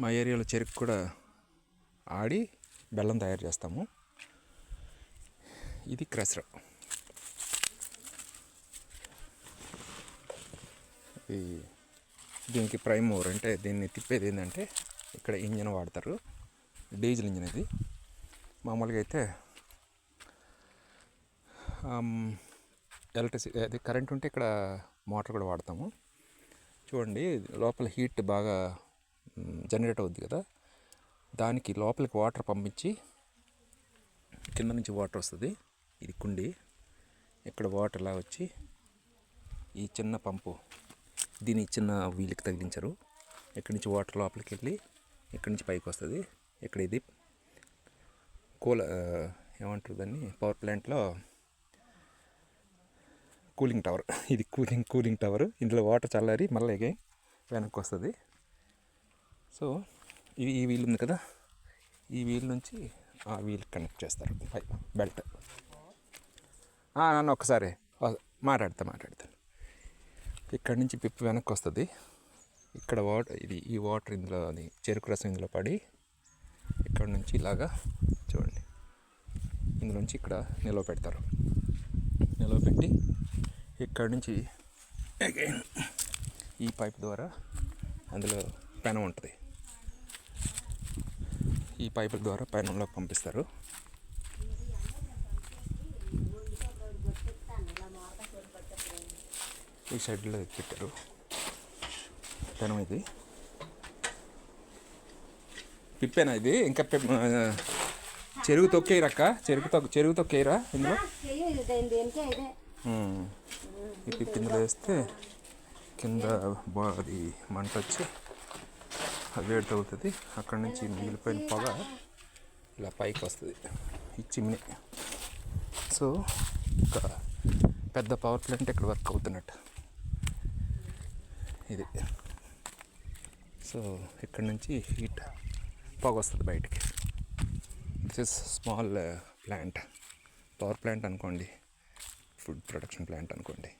మా ఏరియాలో చెరుకు కూడా ఆడి బెల్లం తయారు చేస్తాము. ఇది క్రషర్ ఈ దీనికి ప్రైమ్ ఓవర్ అంటే దీన్ని తిప్పేది ఏంటంటే ఇక్కడ ఇంజన్ వాడతారు. డీజిల్ ఇంజన్ ఇది. మామూలుగా అయితే ఎలక్ట్రిసిటీ అది కరెంట్ ఉంటే ఇక్కడ మోటార్ కూడా వాడతాము. చూడండి లోపల హీట్ బాగా జనరేట్ అవుద్ది కదా. దానికి లోపలికి వాటర్ పంపించి కింద నుంచి వాటర్ వస్తుంది. ఇది కుండి. ఇక్కడ వాటర్ ఇలా వచ్చి ఈ చిన్న పంపు దీని చిన్న వీలుకి తగిలించరు. ఇక్కడి నుంచి వాటర్ లోపలికి వెళ్ళి ఇక్కడి నుంచి పైకి వస్తుంది. ఇక్కడ ఇది కూల ఏమంటారు దాన్ని? పవర్ ప్లాంట్లో కూలింగ్ టవర్. ఇది కూలింగ్ కూలింగ్ టవర్. ఇందులో వాటర్ చల్లారి మళ్ళీ వెనక్కి వస్తుంది. సో ఇది ఈ వీల్ ఉంది కదా? ఈ వీల్ నుంచి ఆ వీల్ కనెక్ట్ చేస్తారు. పై బెల్ట్. నన్ను ఒకసారి మాట్లాడతా మాట్లాడతాను ఇక్కడ నుంచి పిప్పి వెనక్కి వస్తుంది ఇక్కడ వాటర్ ఇది ఈ వాటర్ ఇందులో అది చెరుకు రసం ఇందులో పడి ఇక్కడ నుంచి ఇలాగా చూడండి. ఇందులోంచి ఇక్కడ నిలవ పెడతారు. నిలవ పెట్టి ఇక్కడ నుంచి ఈ పైప్ ద్వారా అందులో పెనం ఉంటుంది. ఈ పైపుల ద్వారా పెనంలో పంపిస్తారు. ఈ షెడ్లో పెట్టారు పెనం ఇది. పిప్పేనా ఇది? ఇంకా పిప్- చెరుగు తొక్కేయరక్క చెరుగు తొక్క చెరుగు తొక్కేయరా ఇందులో? ఈ పిప్పి ఇందులో వేస్తే కింద బా అది మంట వచ్చి వేడి తగ్గుతుంది అక్కడ నుంచి మిగిలిపోయిన పొగ ఇలా పైకి వస్తుంది. ఈ చిమ్ని. సో ఒక పెద్ద పవర్ ప్లాంట్ ఇక్కడ వర్క్ అవుతున్నట్టు. ఇది. సో ఇక్కడ నుంచి హీట్ పొగ వస్తుంది బయటికి. This is small plant power plant అనుకోండి. ఫుడ్ ప్రొడక్షన్ ప్లాంట్ అనుకోండి.